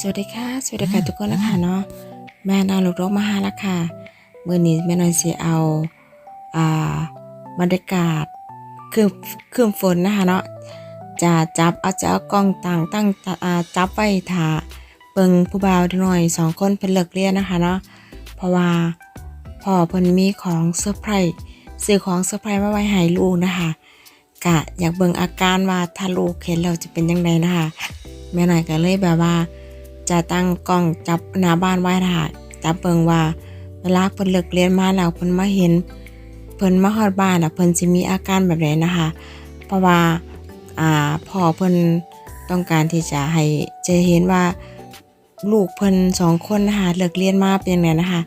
สวัสดีค่ะ สวัสดีค่ะทุกคนนะคะเนาะแม่นางลูกรกมาหาแล้วค่ะมื่อนี้แม่นอยสิเอาอ่าบรรยากาศคืนคืนฝนนะคะเนาะจะจับเอาจะเอากล้องต่างตั้งอ่าจับไว้ถ่าเบิ่งผู้บ่าวหน่อยสองคนเพิ่นเลิกเรียนนะคะเนาะเพราะว่าพ่อเพิ่นมีของเซอร์ไพรส์ซื้อของเซอร์ไพรส์มาไว้ให้ลูกนะคะกะอยากเบิ่งอาการว่าถ้าลูกเห็นแล้วจะเป็นยังไงนะคะแม่หน่อยก็เลยแบบว่า จะตั้งกล้องจับหน้าบ้านไว้ถ่ายจับเบิงว่าเวลาเพิ่นเลิกเรียนมาแล้วเพิ่นมาเห็นเพิ่นมาฮอดบ้านอะเพิ่นสิมีอาการแบบไหนนะคะ เพราะว่าอ่าพ่อเพิ่นต้องการที่จะให้จะเห็นว่าลูกเพิ่นสองคนนะคะเลิกเรียนมาเป็นยังไงนะคะ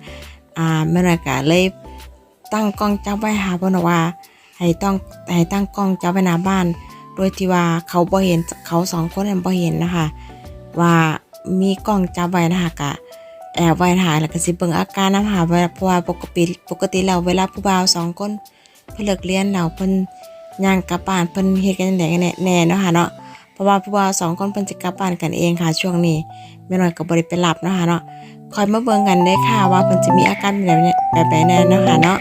อ่าแม่หน่ก็เลยตั้งกล้องจับไว้หาเพิ่นบอกว่าให้ต้องให้ตั้งกล้องจับไว้หน้าบ้าน โดยที่ว่าเขาบ่เห็นเขาสองคนนั้นบ่เห็นนะคะ ว่า มีกล้องจับไว้นะคะกะแอบไว้ถ่ายแล้วก็สิเบิ่งอาการนะคะว่าเพราะว่าปกติปกติแล้วเวลาผู้บ่าวสองคนเพิ่นเลิกเรียนแล้วเพิ่นย่างกลับบ้านเพิ่นเฮ็ดกันจังไดกันแน่แน่เนาะค่ะเนาะเพราะว่าผู้บ่าวสองคนเพิ่นสิกลับบ้านกันเองค่ะช่วงนี้แม่น้อยก็บ่ได้ไปรับเนาะค่ะเนาะคอยมาเบิ่งกันเด้ค่ะว่าเพิ่นสิมีอาการแบบไหนแบบใดแน่เนาะค่ะเนาะ